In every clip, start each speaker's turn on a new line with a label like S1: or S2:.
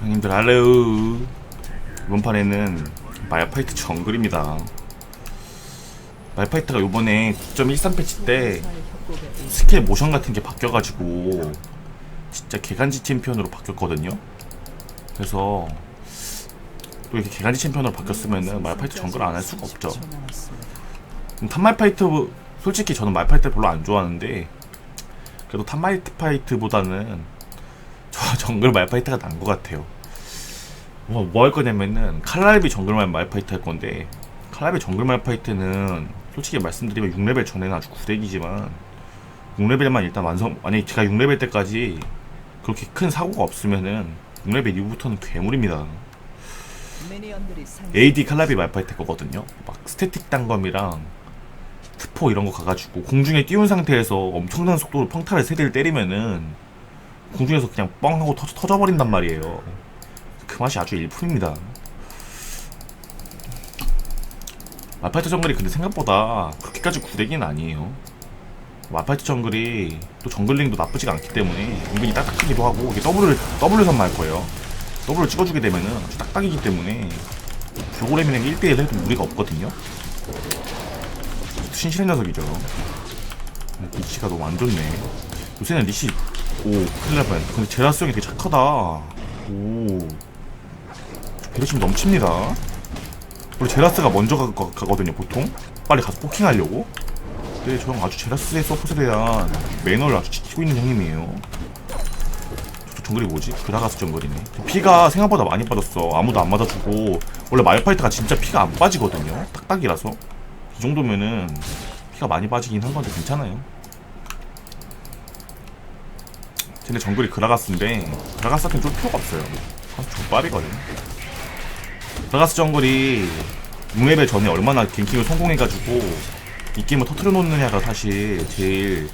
S1: 형님들 할로우 이번 판에는 말파이트 정글입니다. 말파이트가 요번에 9.13 패치 때 스킬 모션 같은 게 바뀌어가지고 진짜 개간지 챔피언으로 바뀌었거든요. 그래서 또 이렇게 개간지 챔피언으로 바뀌었으면은 말파이트 정글 안 할 수가 없죠. 음, 탑말파이트 솔직히 저는 말파이트 별로 안 좋아하는데 그래도 탑말파이트보다는 저 정글 말파이트가 난 것 같아요. 뭐할 거냐면은 칼날비 정글말 말파이트 할 건데 칼날비 정글 말 파이트는 솔직히 말씀드리면 6레벨 전에는 아주 구대기지만 6레벨만 일단 완성 아니 제가 6레벨 때까지 그렇게 큰 사고가 없으면은 6레벨 이후부터는 괴물입니다. AD 칼라비 말파이트 거거든요. 막 스태틱 단검이랑 트포 이런 거 가가지고 공중에 띄운 상태에서 엄청난 속도로 평타를 세 대를 때리면은 공중에서 그냥 뻥 하고 터져, 터져버린단 말이에요. 그 맛이 아주 일품입니다. 마파이트 정글이 근데 생각보다 그렇게까지 구대기는 아니에요. 마파이트 정글이 또 정글링도 나쁘지가 않기 때문에 은근히 딱딱하기도 하고 이게 더블을 더블을 선마할 거예요. 더블을 찍어주게 되면은 아주 딱딱이기 때문에 프로그래밍은 1대1 해도 무리가 없거든요. 신실한 녀석이죠. 리시가 너무 안 좋네. 요새는 리시 오 뻔했다. 근데 제라스 형이 되게 착하다. 오 배려심 넘칩니다. 원래 제라스가 먼저 가, 가, 가 거든요 보통. 빨리 가서 포킹하려고. 근데 저 형 아주 제라스의 서폿에 대한 매너를 아주 지키고 있는 형님이에요. 저 정글이 뭐지? 그라가스 정글이네. 피가 생각보다 많이 빠졌어. 아무도 안 맞아주고 원래 말파이트가 진짜 피가 안 빠지거든요. 딱딱이라서. 이 정도면은 피가 많이 빠지긴 한 건데 괜찮아요. 쟤네 정글이 그라가스인데 그라가스한테는 좀 필요가 없어요. 사실 족밥이거든. 그라가스 정글이 6레벨 전에 얼마나 갱킹을 성공해가지고 이 게임을 터트려 놓느냐가 사실 제일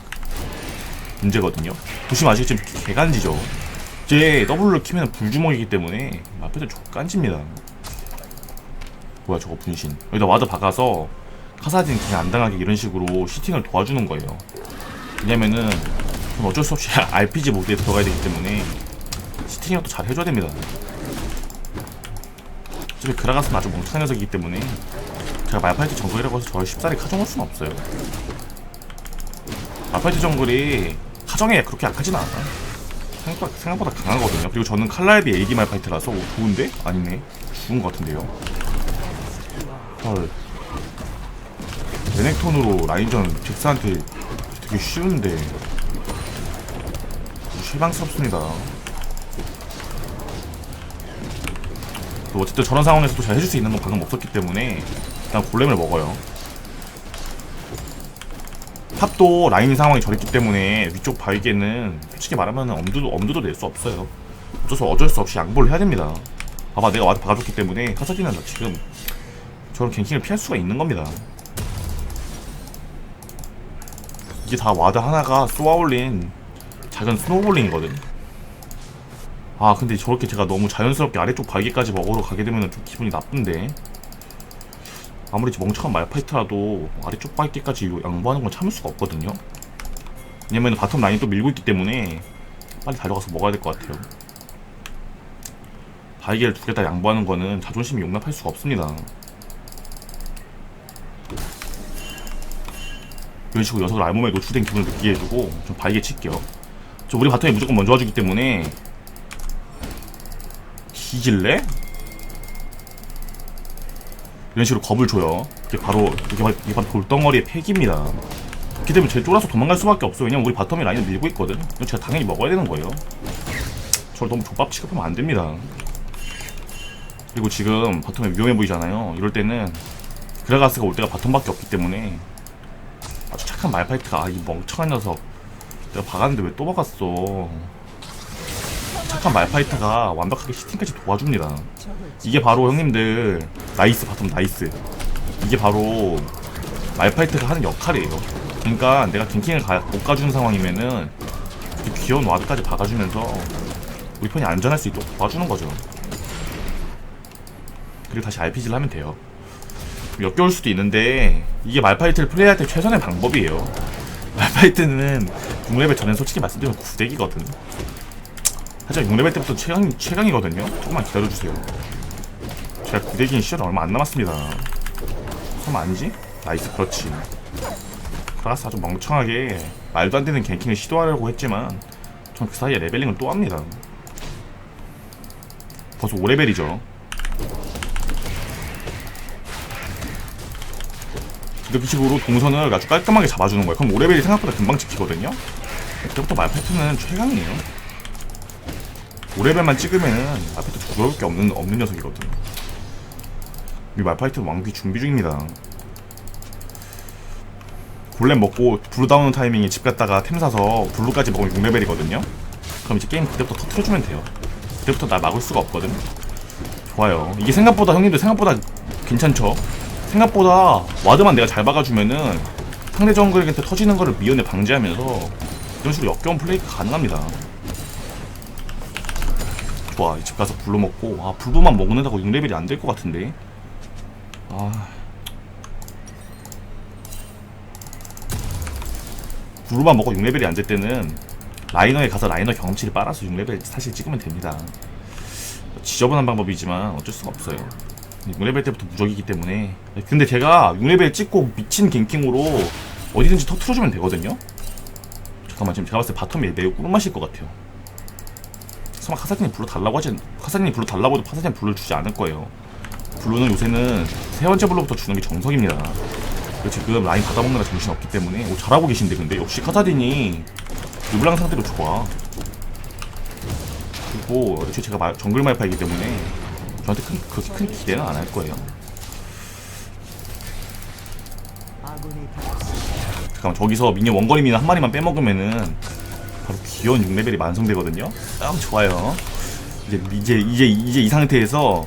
S1: 문제거든요. 보시면 아시겠지만 개간지죠. 이제 W를 키면 불주먹이기 때문에 앞에서 족간지입니다. 뭐야 저거 분신. 여기다 와드 박아서 카사딘 그냥 안 당하게 이런 식으로 시팅을 도와주는 거예요. 왜냐면은 그럼 어쩔 수 없이 RPG 모드에 들어가야 되기 때문에 또잘 해줘야 됩니다. 어차피 그라가스는 아주 멍청한 녀석이기 때문에 제가 말파이트 정글이라고 해서 저를 쉽사리 카정할 수는 없어요. 말파이트 정글이 카정에 그렇게 약하진 않아. 생각보다, 생각보다 강하거든요. 그리고 저는 칼날비 AD 말파이트라서 오, 좋은데? 아니네. 죽은 것 같은데요. 헐. 레넥톤으로 라인전 잭스한테 되게 쉬운데 실망스럽습니다. 또 어쨌든 저런 상황에서도 잘 해줄 수 있는 건 방금 없었기 때문에 일단 골렘을 먹어요. 탑도 라인 상황이 저랬기 때문에 위쪽 바위게는 솔직히 말하면 엄두도 엄두도 낼 수 없어요. 어쩔 수 어쩔 수 없이 양보를 해야 됩니다. 봐봐 내가 와드 박아줬기 때문에 카사디는 지금 저런 갱킹을 피할 수가 있는 겁니다. 이게 다 와드 하나가 쏘아올린 작은 스노볼링이거든. 아 근데 저렇게 제가 너무 자연스럽게 아래쪽 발기까지 먹으러 가게 되면 좀 기분이 나쁜데 아무리 멍청한 말파이트라도 아래쪽 발기까지 양보하는 건 참을 수가 없거든요. 왜냐면 바텀 라인 또 밀고 있기 때문에 빨리 달려가서 먹어야 될 것 같아요. 발기를 두 개 다 양보하는 거는 자존심이 용납할 수가 없습니다. 이런 식으로 녀석을 알몸에 노출된 기분을 느끼게 해주고 좀 발게 칠게요. 저 우리 바텀이 무조건 먼저 와주기 때문에 뒤질래? 이런 식으로 겁을 줘요. 이게 바로 이게 바로, 이게 바로 돌덩어리의 팩입니다. 그렇기 때문에 쟤 쫄아서 도망갈 수밖에 없어요. 왜냐면 우리 바텀이 라인을 밀고 있거든. 이건 제가 당연히 먹어야 되는 거예요. 저를 너무 족밥 취급하면 안 됩니다. 그리고 지금 바텀이 위험해 보이잖아요. 이럴 때는 그라가스가 올 때가 바텀밖에 없기 때문에 아주 착한 말파이트가 아 이 멍청한 녀석 내가 박았는데 왜 또 박았어? 착한 말파이트가 완벽하게 시팅까지 도와줍니다. 이게 바로 형님들 나이스 바텀 나이스. 이게 바로 말파이트가 하는 역할이에요. 그러니까 내가 갱킹을 가, 못 가주는 상황이면은 귀여운 와드까지 박아주면서 우리 편이 안전할 수 있도록 도와주는 거죠. 그리고 다시 RPG를 하면 돼요. 좀 역겨울 수도 있는데 이게 말파이트를 플레이할 때 최선의 방법이에요. 말파이트는 6레벨 전엔 솔직히 말씀드리면 구대기거든. 하지만 6레벨 때부터 최강, 최강이거든요. 조금만 기다려주세요. 제가 구대기인 시절 얼마 안 남았습니다. 설마 아니지? 나이스 그렇지. 크라스 아주 멍청하게 말도 안 되는 갱킹을 시도하려고 했지만 전 그 사이에 레벨링을 또 합니다. 벌써 5레벨이죠. 이렇게 식으로 동선을 아주 깔끔하게 잡아주는 거예요. 그럼 5레벨이 생각보다 금방 찍히거든요 그때부터 말파이트는 최강이에요. 5레벨만 찍으면은 말파이트 두려울 게 없는, 없는 녀석이거든요. 이 말파이트 왕귀 준비 중입니다. 골렘 먹고 블루 다운 타이밍에 집 갔다가 템 사서 블루까지 먹으면 6레벨이거든요. 그럼 이제 게임 그때부터 터트려주면 돼요. 그때부터 나 막을 수가 없거든. 좋아요. 이게 생각보다 형님들 생각보다 괜찮죠? 생각보다 와드만 내가 잘 박아주면은 상대 정글한테 터지는 거를 미연에 방지하면서 이런 식으로 역겨운 플레이가 가능합니다. 좋아 집 가서 블루 먹고. 아 블루만 먹는다고 6레벨이 안 될 것 같은데. 아. 블루만 먹고 6레벨이 안 될 때는 라이너에 가서 라이너 경험치를 빨아서 6레벨 사실 찍으면 됩니다. 지저분한 방법이지만 어쩔 수가 없어요. 6레벨 때부터 무적이기 때문에. 근데 제가 6레벨 찍고 미친 갱킹으로 어디든지 터트려주면 되거든요 잠깐만 지금 제가 봤을 때 바텀이 매우 꿀맛일 것 같아요. 설마 카사딘이 불러 달라고 하진 카사딘이 불러 달라고 해도 카사딘이 불러 주지 않을 거예요. 블루는 요새는 세 번째 블루부터 주는 게 정석입니다. 지금 라인 받아먹느라 정신 없기 때문에 오, 잘하고 계신데 근데 역시 카사딘이 르블랑 상대로 좋아. 그리고 애초에 제가 마- 정글 말파이기 때문에 저한테 큰, 그렇게 큰 기대는 안 할 거예요 잠깐만 저기서 미니언 원거리 미니언 한 마리만 빼먹으면은 바로 귀여운 6레벨이 완성되거든요. 딱 좋아요. 이제 이제 이제 이제 이 상태에서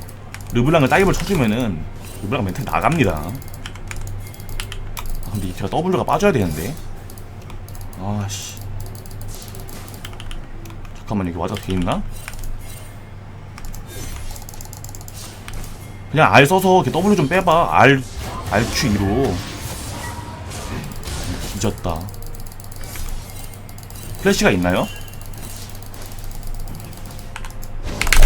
S1: 르블랑을 다이브를 쳐주면은 르블랑 멘트 나갑니다. 아, 근데 제가 W가 빠져야 되는데. 아씨. 잠깐만 여기 와자 돼 있나? 그냥 R 써서 이렇게 W 좀 빼봐. R RQ2로 뒤졌다. 플래시가 있나요?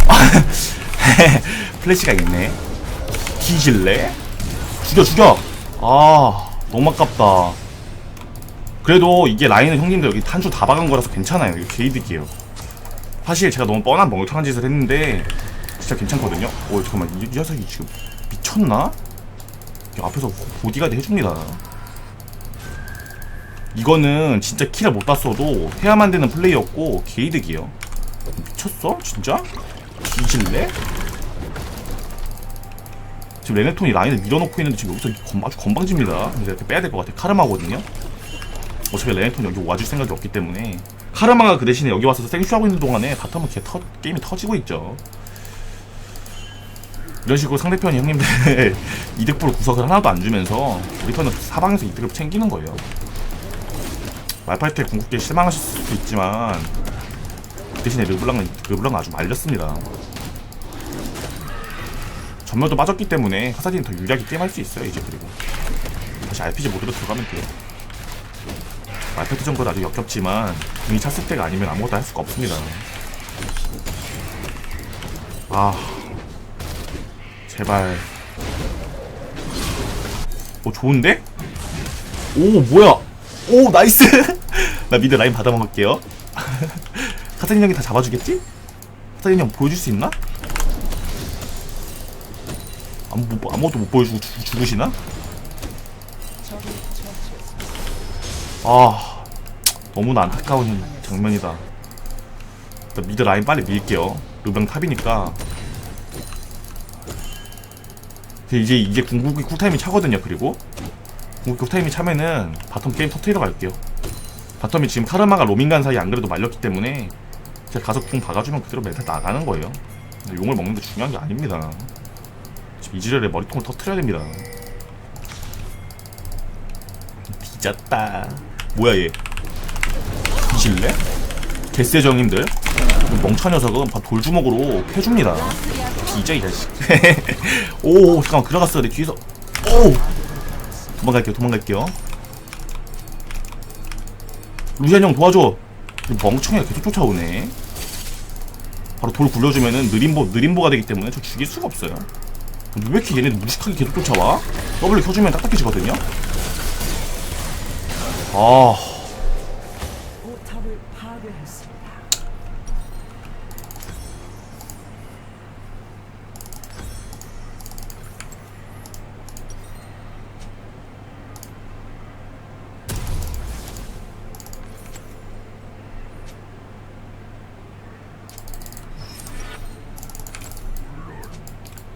S1: 플래시가 있네. 뒤질래? 죽여 죽여! 아 너무 아깝다. 그래도 이게 라인은 형님들 여기 탄줄 다 박은 거라서 괜찮아요. 이거 개이득이에요. 사실 제가 너무 뻔한 멍청한 짓을 했는데 진짜 괜찮거든요. 오 잠깐만. 이, 이 녀석이 지금 미쳤나? 앞에서 보디가드 해줍니다 이거는 진짜 킬을 못 땄어도 해야만 되는 플레이였고 개이득이에요. 미쳤어? 진짜? 뒤질래? 지금 레네톤이 라인을 밀어놓고 있는데 지금 여기서 건, 아주 건방집니다. 이제 이렇게 빼야 될 것 같아 카르마거든요. 어차피 레네톤이 여기 와줄 생각이 없기 때문에. 카르마가 그 대신에 여기 와서 생쇼하고 있는 동안에 바텀은 개 터, 게임이 터지고 있죠. 이런 식으로 상대편이 형님들 이득볼 구석을 하나도 안 주면서 우리 편은 사방에서 이득을 챙기는 거예요 말파이트의 궁극기에 실망하실 수도 있지만 그 대신에 르블랑은 르블랑은 아주 말렸습니다. 전멸도 빠졌기 때문에 카사딘이 더 유리하게 게임할 수 있어요 이제 그리고. 다시 RPG 모드로 들어가면 돼요. 말파이트 정도는 아주 역겹지만 궁이 찼을 때가 아니면 아무것도 할 수가 없습니다. 아 제발. 오 좋은데? 오 뭐야? 오 나이스 나 미드 라인 받아먹을게요 카사딘 형이 다 잡아주겠지? 카사딘 형 보여줄 수 있나? 아무, 뭐, 아무것도 못 보여주고 죽, 죽으시나? 아 너무나 안타까운 장면이다 미드 라인 빨리 밀게요 르병 탑이니까 이제 이제 궁극기 쿨타임이 차거든요 그리고 궁극기 쿨타임이 차면은 바텀 게임 터트리러 갈게요 바텀이 지금 카르마가 로밍 간 사이 안 그래도 말렸기 때문에 제가 가서 궁 박아주면 그대로 멘탈 나가는 거예요. 근데 용을 먹는 게 중요한 게 아닙니다. 지금 이지랄에 머리통을 터트려야 됩니다. 뒤졌다. 뭐야 얘? 뒤질래? 개쎄정님들. 멍청 녀석은 바 돌주먹으로 패줍니다. 뒤져 이 자식. 오 잠깐만 들어갔어 내 뒤에서. 오! 도망갈게요 도망갈게요 루시안 형 도와줘 이 멍청이가 계속 쫓아오네 바로 돌 굴려주면은 느림보 느림보가 되기 때문에 저 죽일 수가 없어요. 근데 왜 이렇게 얘네 무식하게 계속 쫓아와? W 켜주면 딱딱해지거든요. 아
S2: 포탑을 파괴했습니다.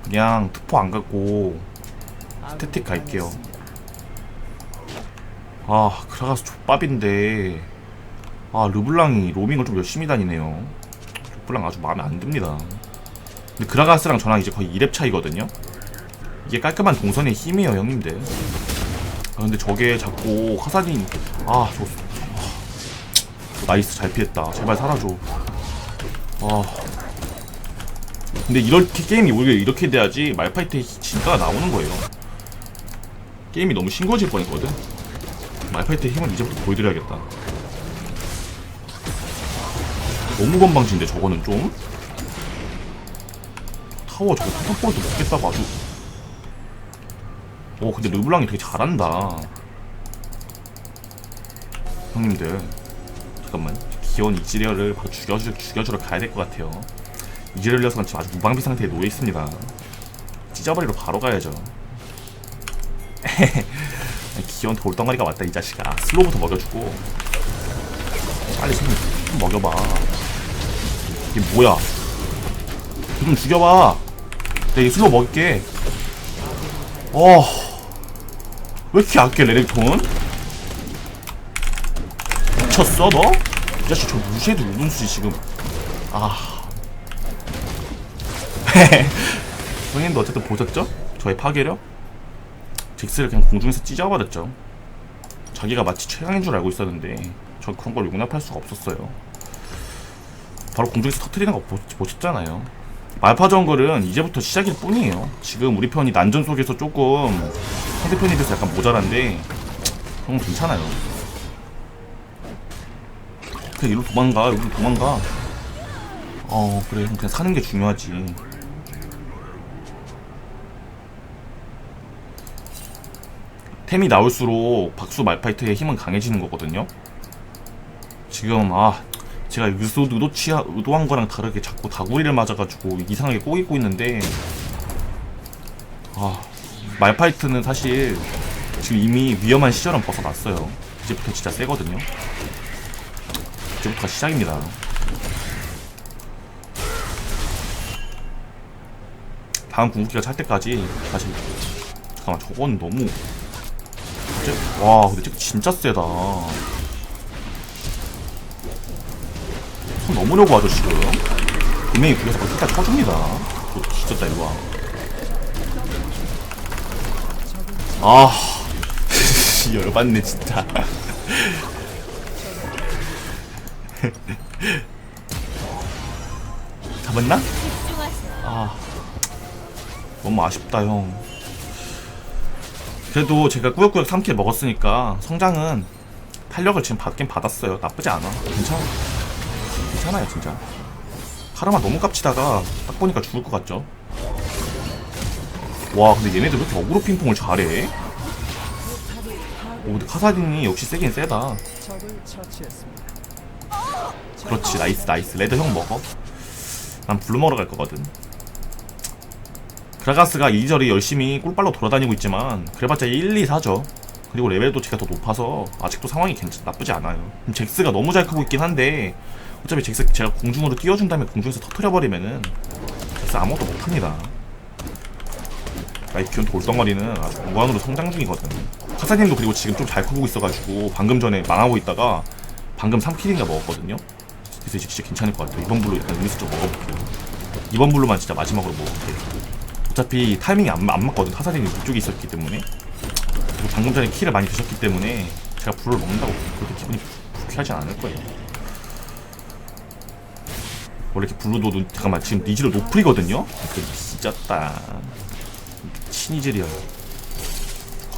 S1: 그냥 특포 안 갖고 스태틱 갈게요. 아 그라가스 족밥인데 아 르블랑이 로밍을 좀 열심히 다니네요. 르블랑 아주 마음에 안 듭니다. 근데 그라가스랑 저랑 이제 거의 2렙 차이거든요. 이게 깔끔한 동선의 힘이에요 형님들. 아 근데 저게 자꾸 카사딘 아저 아, 나이스 잘 피했다. 제발 살아줘. 아 근데 이렇게 게임이 오히려 이렇게 돼야지 말파이트의 진가가 나오는 거예요. 게임이 너무 싱거워질 뻔했거든. 말파이트의 힘을 이제부터 보여드려야겠다. 너무 건방진데 저거는 좀. 타워 저거 탑볼도 먹겠다고 아주. 오 근데 르블랑이 되게 잘한다. 형님들 잠깐만 귀여운 이지리얼을 바로 죽여주, 죽여주러 가야 될 것 같아요. 이지리얼 녀석은 지금 아주 무방비 상태에 놓여 있습니다. 찢어버리러 바로 가야죠. 귀여운 돌덩어리가 왔다 이 자식아. 슬로부터 먹여주고 빨리 좀, 좀 먹여봐. 이게 뭐야? 좀 죽여봐. 내가 이 슬로 먹일게. 어. 왜 이렇게 약해 레렉톤? 미쳤어 너? 이 자식 저 무시해도 우dun수지 지금. 아. 형님도 어쨌든 보셨죠? 저의 파괴력? 잭스를 그냥 공중에서 찢어버렸죠. 자기가 마치 최강인 줄 알고 있었는데 저 그런 걸 용납할 수가 없었어요. 바로 공중에서 터트리는 거 보, 보셨잖아요. 말파 정글은 이제부터 시작일 뿐이에요. 지금 우리 편이 난전 속에서 조금 상대편이 돼서 약간 모자란데 건 괜찮아요. 그냥 이리로 도망가, 여기로 도망가. 어 그래 그냥 사는 게 중요하지. 템이 나올수록 박수 말파이트의 힘은 강해지는 거거든요. 지금 아 제가 의도, 의도 취하, 의도한 거랑 다르게 자꾸 다구리를 맞아가지고 이상하게 꼬이고 있는데 아 말파이트는 사실 지금 이미 위험한 시절은 벗어났어요. 이제부터 진짜 세거든요. 이제부터가 시작입니다. 다음 궁극기가 찰 때까지 다시 잠깐만 저건 너무 쟤- 와 근데 쟤 진짜 세다. 손 넘으려고 하죠 지금. 분명히 구에서 끝까지 쳐줍니다. 또 뒤졌다 일로와 아. 열받네 진짜. 잡았나? 아. 너무 아쉽다 형 그래도 제가 꾸역꾸역 3킬 먹었으니까 성장은 탄력을 지금 받긴 받았어요. 나쁘지 않아. 괜찮아. 괜찮아요, 진짜. 카르마 너무 깝치다가 딱 보니까 죽을 것 같죠? 와, 근데 얘네들 왜 이렇게 어그로 핑퐁을 잘해? 오, 근데 카사딘이 역시 세긴 세다. 그렇지, 나이스, 나이스. 레드 형 먹어. 난 블루 먹으러 갈 거거든. 그라가스가 이리저리 열심히 꿀빨로 돌아다니고 있지만 그래봤자 1, 2, 4죠. 그리고 레벨도 제가 더 높아서 아직도 상황이 괜찮 나쁘지 않아요. 잭스가 너무 잘 크고 있긴 한데 어차피 잭스 제가 공중으로 띄워준 다음에 공중에서 터트려버리면은 잭스 아무것도 못합니다. 귀여운 돌덩어리는 아주 무한으로 성장 중이거든. 카사님도 그리고 지금 좀 잘 크고 있어가지고 방금 전에 망하고 있다가 방금 3킬인가 먹었거든요. 그래서 이제 진짜 괜찮을 것 같아요. 이번 블루 약간 음미수 좀 먹어볼게요. 이번 블루만 진짜 마지막으로 먹어볼게요. 어차피 타이밍이 안, 안 맞거든. 카사딘이 이쪽에 있었기 때문에. 그리고 방금 전에 키를 많이 드셨기 때문에 제가 불을 먹는다고 그렇게 기분이 불- 불쾌하진 않을 거예요. 원래 이렇게 블루도 눈, 잠깐만 지금 니지로 노플이거든요. 그 뒤졌다. 신이질이야.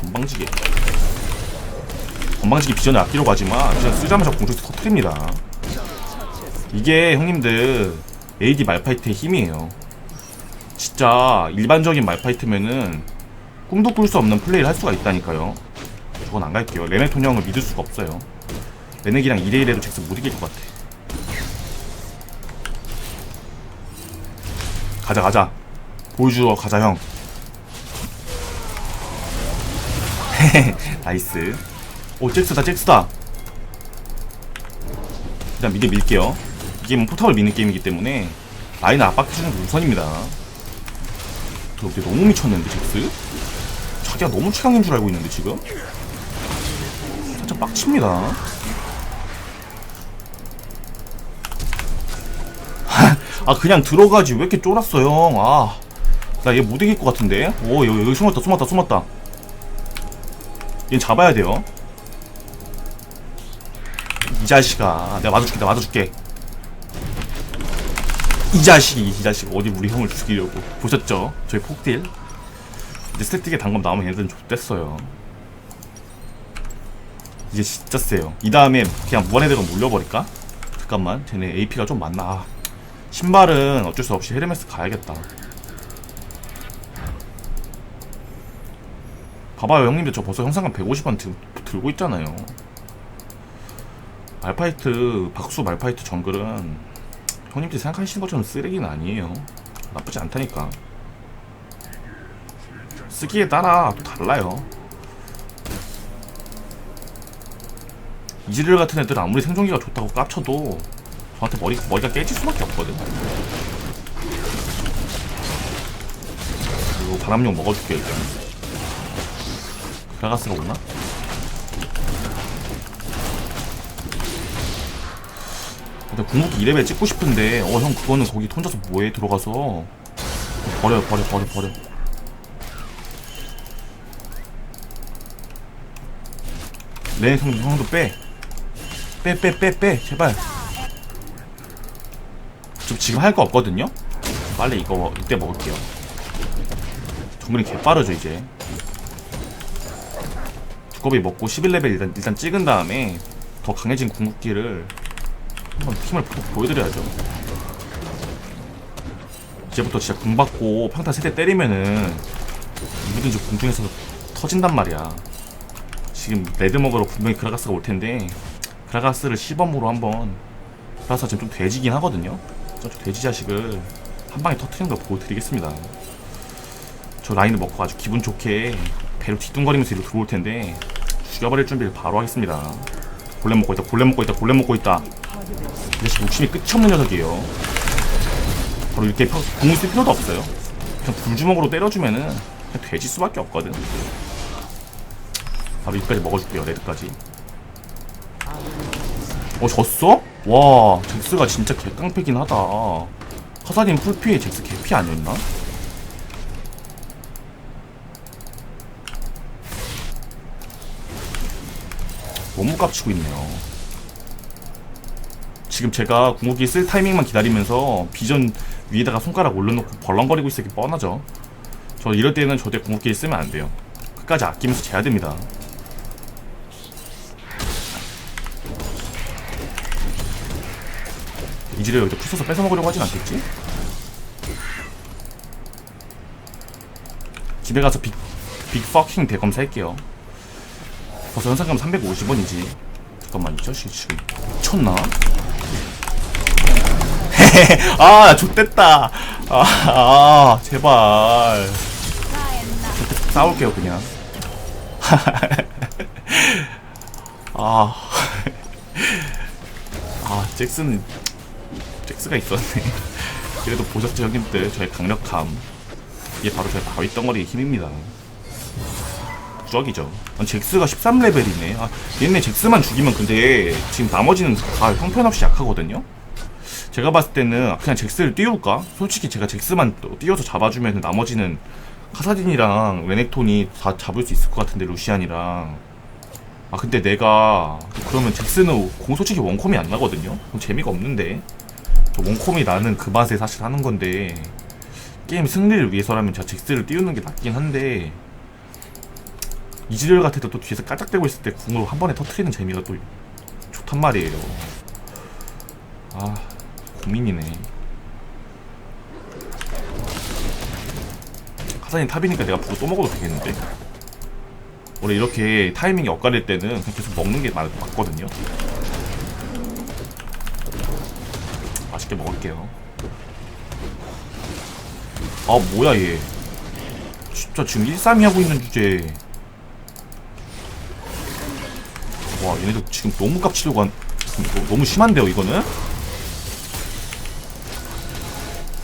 S1: 건방지게. 건방지게 비전을 아끼려고 하지만 그냥 쓰자마자 공중에서 터트립니다. 이게 형님들 AD 말파이트의 힘이에요. 진짜 일반적인 말파이트면은 꿈도 꿀 수 없는 플레이를 할 수가 있다니까요. 저건 안 갈게요. 레넥톤 형을 믿을 수가 없어요. 레넥이랑 2대1에도 잭스 못 이길 것 같아. 가자 가자. 보여주러 가자 형. 나이스. 오 잭스다 잭스다. 일단 미드 밀게요. 이게 뭐 포탑을 미는 게임이기 때문에 라인을 압박해주는 게 우선입니다. 저 근데 너무 미쳤는데 잭스? 자기가 너무 최강인 줄 알고 있는데 지금? 살짝 빡칩니다. 아 그냥 들어가지 왜 이렇게 쫄았어 형. 아. 나 얘 못 이길 것 같은데? 오 여기, 여기 숨었다 숨었다 숨었다. 얘 잡아야 돼요. 이 자식아 내가 맞아줄게 내가 맞아줄게 이 자식이 이 자식 어디 우리 형을 죽이려고. 보셨죠? 저희 폭딜. 이제 스태틱에 단검 나오면 얘들은 좆됐어요. 이제 진짜 세요. 이 다음에 그냥 무한의대로 물려버릴까? 잠깐만. 쟤네 AP가 좀 많나. 아, 신발은 어쩔 수 없이 헤르메스 가야겠다. 봐봐요 형님들. 저 벌써 형상감 150원 들, 들고 있잖아요. 말파이트 박수 말파이트 정글은 형님들이 생각하시는 것처럼 쓰레기는 아니에요. 나쁘지 않다니까. 쓰기에 따라 또 달라요. 이지를 같은 애들은 아무리 생존기가 좋다고 깝쳐도 저한테 머리, 머리가 깨질 수밖에 없거든. 그리고 바람용 먹어줄게 일단. 그라가스가 오나? 근데 궁극기 2레벨 찍고 싶은데 어 형 그거는 거기 혼자서 뭐해? 들어가서. 버려 버려 버려 버려. 네 형, 형도 빼. 빼 빼 빼빼 제발. 저 지금 할 거 없거든요? 빨리 이거 이때 먹을게요. 정글이 개빠르죠 이제. 두꺼비 먹고 11레벨 일단, 일단 찍은 다음에 더 강해진 궁극기를 한번 보- 보여드려야죠. 이제부터 진짜 궁 받고 평타 세대 때리면은 누구든지 궁중에서 터진단 말이야. 지금 레드 먹으러 분명히 그라가스가 올 텐데 그라가스를 시범으로 한번 그라가스 지금 좀 돼지긴 하거든요. 저 돼지 자식을 한 방에 터트리는 걸 보여드리겠습니다. 저 라인을 먹고 아주 기분 좋게 배로 뒤뚱거리면서 이리로 들어올 텐데 죽여버릴 준비를 바로 하겠습니다. 골렘 먹고 있다, 골렘 먹고 있다, 골렘 먹고 있다. 이 자식 욕심이 끝이 없는 녀석이에요. 바로 이렇게 펴- 공을 쓸 필요도 없어요. 그냥 불주먹으로 때려주면은 그냥 돼지 수밖에 없거든. 바로 여기까지 먹어줄게요, 레드까지. 어, 졌어? 와, 잭스가 진짜 개깡패긴 하다. 카사딘 풀피에 잭스 개피 아니었나? 너무 깝치고 있네요. 지금 제가 궁극기 쓸 타이밍만 기다리면서 비전 위에다가 손가락 올려놓고 벌렁거리고 있을 게 뻔하죠. 저 이럴 때는 절대 궁극기를 쓰면 안 돼요. 끝까지 아끼면서 재야 됩니다. 이지를 여기다 풀 써서 뺏어먹으려고 하진 않겠지? 집에 가서 빅, 빅 퍼킹 대검 살게요. 벌써 현상금 350원이지. 잠깐만, 이 자식 지금 미쳤나? 아, 나 좆됐다. 아, 아, 제발. 싸울게요, 그냥. 아. 아, 잭슨, 잭스가 있었네. 그래도 보셨죠, 형님들. 저의 강력함. 이게 바로 저의 바위 덩어리의 힘입니다. 부적이죠. 아, 잭스가 13레벨이네. 아, 얘네 잭스만 죽이면 근데 지금 나머지는 다 형편없이 약하거든요? 제가 봤을 때는 그냥 잭스를 띄울까? 솔직히 제가 잭스만 또 띄워서 잡아주면 나머지는 카사딘이랑 레넥톤이 다 잡을 수 있을 것 같은데 루시안이랑 아 근데 내가 그러면 잭스는 공 솔직히 원콤이 안 나거든요? 그럼 재미가 없는데 저 원콤이 나는 그 맛에 사실 하는 건데 게임 승리를 위해서라면 제가 잭스를 띄우는 게 낫긴 한데 이즈리얼 같아도 또 뒤에서 깔짝대고 있을 때 궁으로 한 번에 터트리는 재미가 또 좋단 말이에요 아 고민이네. 카사니 탑이니까 내가 부고 또 먹어도 되겠는데? 원래 이렇게 타이밍이 엇갈릴 때는 계속 먹는 게 맞거든요. 맛있게 먹을게요. 아 뭐야 얘. 진짜 지금 일삼이 하고 있는 주제에 와 얘네들 지금 너무 깝치려고 한 너무 심한데요 이거는?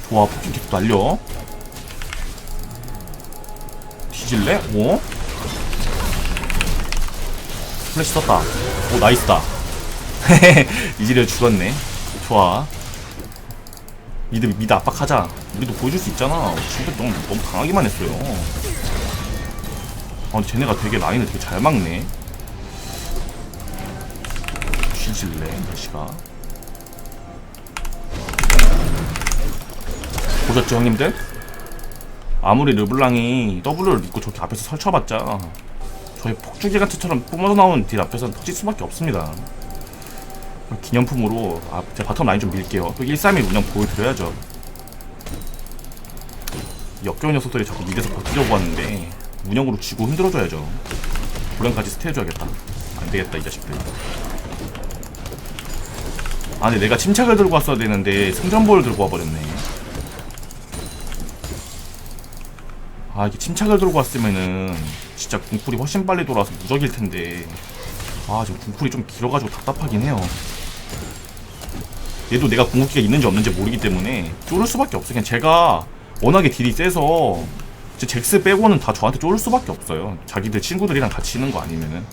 S1: 좋아 계속 날려. 뒤질래? 어? 플래시 썼다. 오 나이스다. 이지려 죽었네. 좋아. 미드 미드 압박하자. 우리도 보여줄 수 있잖아. 진짜 너무 너무 강하기만 했어요. 아 쟤네가 되게 라인을 되게 잘 막네. 뒤질래? 날씨가 보셨죠 형님들? 아무리 르블랑이 W를 믿고 저렇게 앞에서 설쳐봤자 저희 폭주기 같은처럼 뿜어져 나오는 딜 앞에서는 터질 수밖에 없습니다. 기념품으로 아, 제 바텀 라인 좀 밀게요. 또 1-3일 운영 보여드려야죠. 이 역겨운 녀석들이 자꾸 미드에서 버티려고 하는데 운영으로 쥐고 흔들어줘야죠. 고량까지 스테해줘야겠다. 안되겠다 이 자식들. 아 근데 내가 침착을 들고 왔어야 되는데 승전보를 들고 와버렸네 아 이게 침착을 들고 왔으면은 진짜 궁풀이 훨씬 빨리 돌아와서 무적일 텐데. 아 지금 궁풀이 좀 길어가지고 답답하긴 해요. 얘도 내가 궁극기가 있는지 없는지 모르기 때문에 쫄을 수밖에 없어 그냥 제가 워낙에 딜이 세서 잭스 빼고는 다 저한테 쫄을 수밖에 없어요. 자기들 친구들이랑 같이 있는 거 아니면은.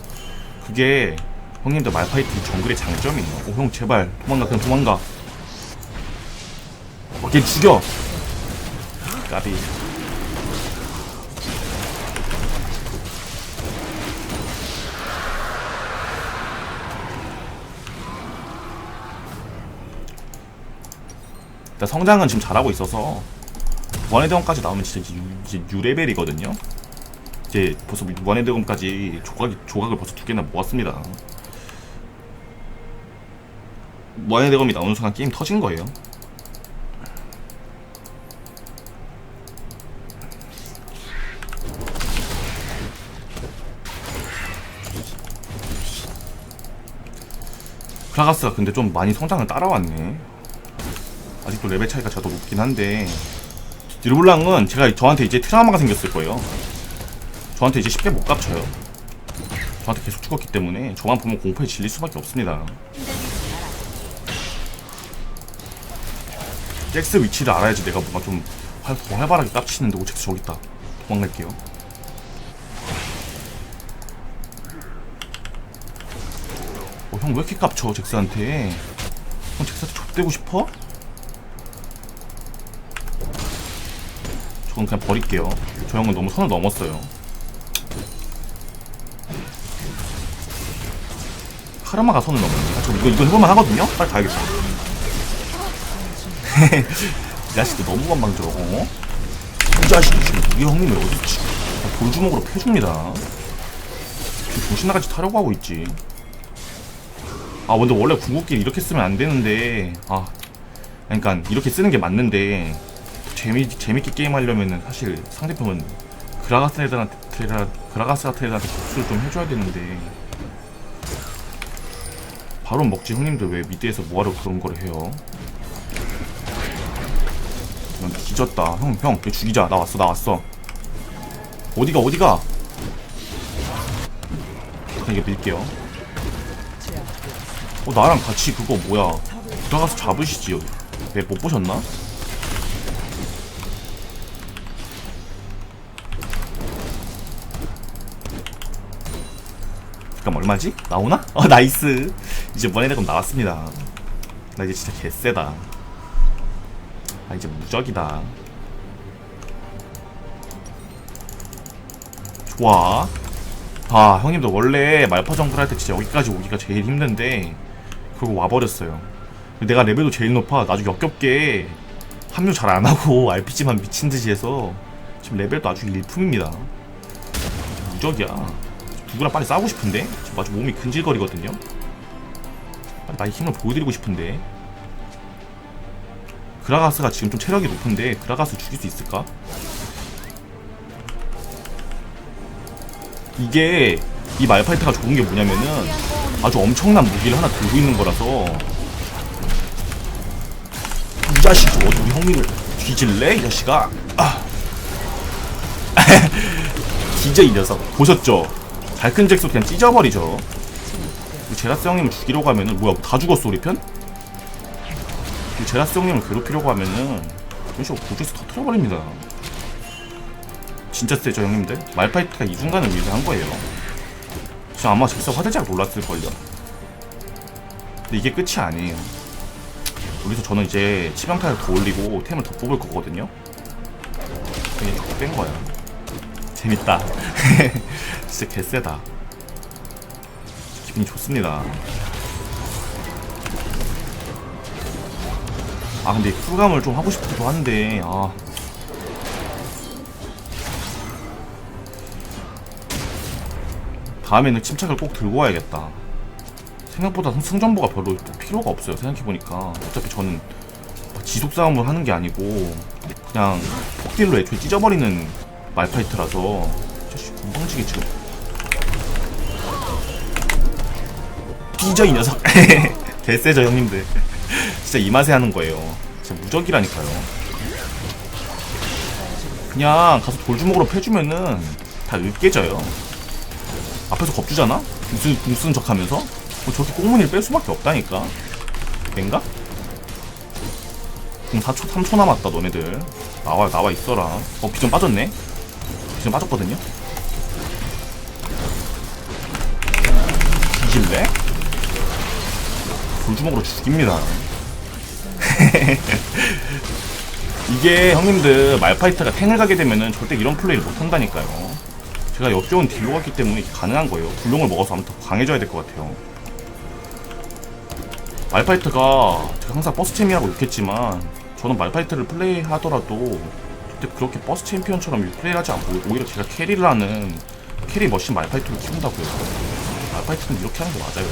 S1: 그게 형님들 말파이트 정글의 장점이에요 오형 제발 도망가 그냥 도망가. 어, 걔 죽여! 까비 일단 성장은 지금 잘하고 있어서 원해대원까지 나오면 진짜 이제, 유레벨이거든요. 이제 벌써 원해대원까지 조각이, 조각을 벌써 두 개나 모았습니다. 원해대검이 나오는 순간 게임 터진 거예요. 크라가스가 근데 좀 많이 성장을 따라왔네. 아직도 레벨 차이가 저도 높긴 한데 르블랑은 제가 저한테 이제 트라우마가 생겼을 거예요. 저한테 이제 쉽게 못 깝쳐요. 저한테 계속 죽었기 때문에 저만 보면 공포에 질릴 수밖에 없습니다. 잭스 위치를 알아야지 내가 뭔가 좀 활, 더 활발하게 깝치는데 오 잭스 저기 있다. 도망갈게요. 어, 형 왜 이렇게 깝쳐 잭스한테? 형 잭스한테 좁대고 싶어? 저건 그냥 버릴게요. 저 형은 너무 선을 넘었어요. 카르마가 선을 넘었네. 아, 저 이거, 이거 해볼만 하거든요? 빨리 가야겠다. 이 자식도 너무 건방져. 어? 이 자식이 지금 우리 형님을 어디 지 아, 돌주먹으로 패줍니다. 지금 정신나같이 타려고 하고 있지. 아, 근데 원래 궁극기를 이렇게 쓰면 안 되는데, 아, 그러니까 이렇게 쓰는 게 맞는데, 재미 재밌게 게임 하려면은 사실 상대편은 그라가스 애들한테 테라- 그라가스 같은 애들한테 복수를 좀 해줘야 되는데. 바로 먹지 형님들. 왜 미드에서 뭐하러 그런 거를 해요? 넌 뒤졌다. 형 형 걔 죽이자. 나 왔어 나 왔어. 어디가 어디가? 그냥 이거 밀게요. 어 나랑 같이 그거 뭐야? 들어가서 잡으시지 맵못 보셨나? 잠깐 얼마지? 나오나? 어 나이스. 이제 원해대금 나왔습니다. 나 이제 진짜 개쎄다. 아 이제 무적이다. 좋아. 아 형님들 원래 말파 정글 할 때 진짜 여기까지 오기가 제일 힘든데 그러고 와버렸어요. 내가 레벨도 제일 높아. 나중에 역겹게 합류 잘 안하고 RPG만 미친듯이 해서 지금 레벨도 아주 일품입니다. 무적이야 누구랑 빨리 싸우고 싶은데 지금 아주 몸이 근질거리거든요 빨리 나의 힘을 보여드리고 싶은데 그라가스가 지금 좀 체력이 높은데 그라가스 죽일 수 있을까? 이게 이 말파이트가 좋은 게 뭐냐면은 아주 엄청난 무기를 하나 들고 있는 거라서 이 자식 어디 우리 형님을 뒤질래 이 자식아 아. 진짜 이 녀석 보셨죠? 잘큰 잭스 그냥 찢어버리죠. 이 제라스 형님을 죽이려고 하면은 뭐야 다 죽었어 우리 편? 이 제라스 형님을 괴롭히려고 하면은 이런 식으로 고주에서 터트려버립니다. 진짜 세죠 형님들? 말파이트가 이 순간을 위해서 한 거예요. 지금 아마 잭스 화들짝 놀랐을걸요. 근데 이게 끝이 아니에요. 여기서 저는 이제 치명타를 더 올리고 템을 더 뽑을 거거든요. 조금 뺀 거야 재밌다. 진짜 개쎄다. 기분이 좋습니다. 아 근데 쿨감을 좀 하고 싶기도 한데 아. 다음에는 침착을 꼭 들고 와야겠다. 생각보다 승- 승전보가 별로 또 필요가 없어요 생각해보니까. 어차피 저는 지속 싸움을 하는 게 아니고 그냥 폭딜로 애초에 찢어버리는 말파이트라서 자씨 건방지게 지금. 삐져 이 녀석. 개쎄죠 형님들. 진짜 이 맛에 하는 거예요. 진짜 무적이라니까요. 그냥 가서 돌주먹으로 패주면은 다 으깨져요. 앞에서 겁주잖아? 무슨 무슨 척 하면서? 뭐 저렇게 꽁무니를 뺄 수밖에 없다니까. 맹가? 공 4초 3초 남았다 너네들. 나와 나와 있어라. 어 비전 빠졌네 비전 빠졌거든요? 뒤질래? 돌주먹으로 죽입니다. 이게 형님들 말파이트가 탱을 가게 되면은 절대 이런 플레이를 못 한다니까요. 제가 역겨운 딜로 갔기 때문에 가능한 거예요. 불룡을 먹어서 아무튼 더 강해져야 될 것 같아요. 말파이트가 제가 항상 버스 챔이라고 욕했지만 저는 말파이트를 플레이하더라도 절대 그렇게 버스 챔피언처럼 플레이를 하지 않고 오히려 제가 캐리를 하는 캐리 머신 말파이트를 키운다고요. 말파이트는 이렇게 하는 게 맞아요.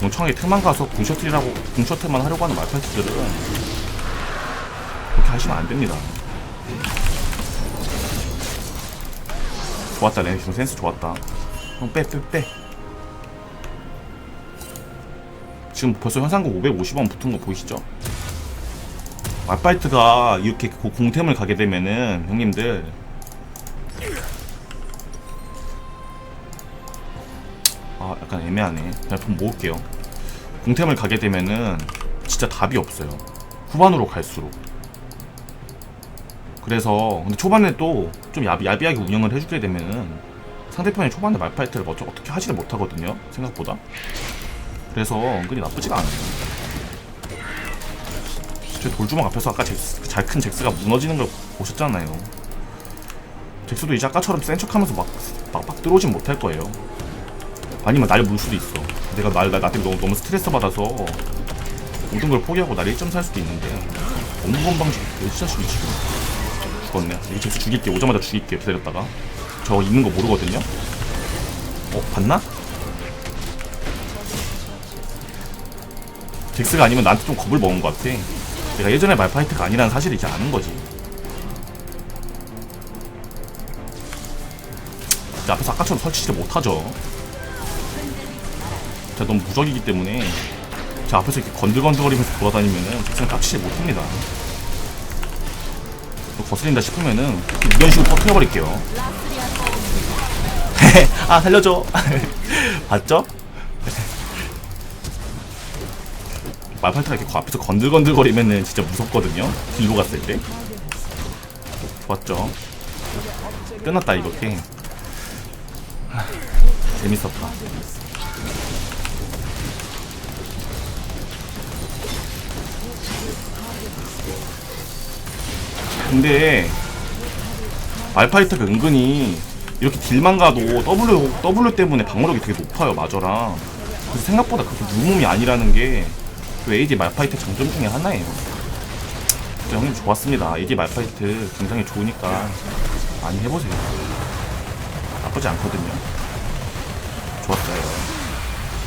S1: 멍청하게 틈만 가서 궁셔틀이라고 궁셔틀만 하려고 하는 말파이트들은 그렇게 하시면 안 됩니다. 좋았다 레네. 지금 센스 좋았다. 형 빼 빼 빼. 지금 벌써 현상금 550원 붙은 거 보이시죠? 말파이트가 이렇게 고- 공템을 가게 되면은 형님들. 아 약간 애매하네. 그냥 좀 모을게요. 공템을 가게 되면은 진짜 답이 없어요. 후반으로 갈수록. 그래서 근데 초반에 또좀 야비하게 운영을 해주게 되면은 상대편이 초반에 말파이트를 어떻게 하지를 못하거든요. 생각보다. 그래서 은근히 나쁘지가 않아요 제 돌주먹 앞에서 아까 잘큰 잭스가 무너지는 걸 보셨잖아요. 잭스도 이제 아까처럼 센 척하면서 막, 막, 막 들어오진 못할 거예요. 아니면 날 물 수도 있어. 내가 날, 나, 나 때문에 너무, 너무 스트레스 받아서 모든 걸 포기하고 날 1점 살 수도 있는데 너무 건방지게 진짜 지금 죽었네. 이 잭스 죽일게. 오자마자 죽일게. 기다렸다가. 저 있는 거 모르거든요? 어 봤나? 잭스가 아니면 나한테 좀 겁을 먹은 것 같아 내가 예전에 말파이트가 아니라는 사실을 이제 아는 거지. 진짜 앞에서 아까처럼 설치지 못하죠. 제가 너무 무적이기 때문에 제 앞에서 이렇게 건들건들거리면서 돌아다니면은 잭스는 깝치지 못합니다. 거슬린다 싶으면은 이런 식으로 터트려버릴게요. 아 살려줘. 봤죠? 말파이트가 이렇게 앞에서 건들건들거리면은 진짜 무섭거든요. 뒤로 갔을 때. 좋았죠. 끝났다 이거 게임 하, 재밌었다. 근데 말파이트가 은근히 이렇게 딜만 가도 W, W 때문에 방어력이 되게 높아요 마저랑. 그래서 생각보다 그렇게 무몸이 아니라는 게 그 AD 말파이트 장점 중에 하나예요. 형님 좋았습니다. AD 말파이트 굉장히 좋으니까 많이 해보세요. 나쁘지 않거든요. 좋았어요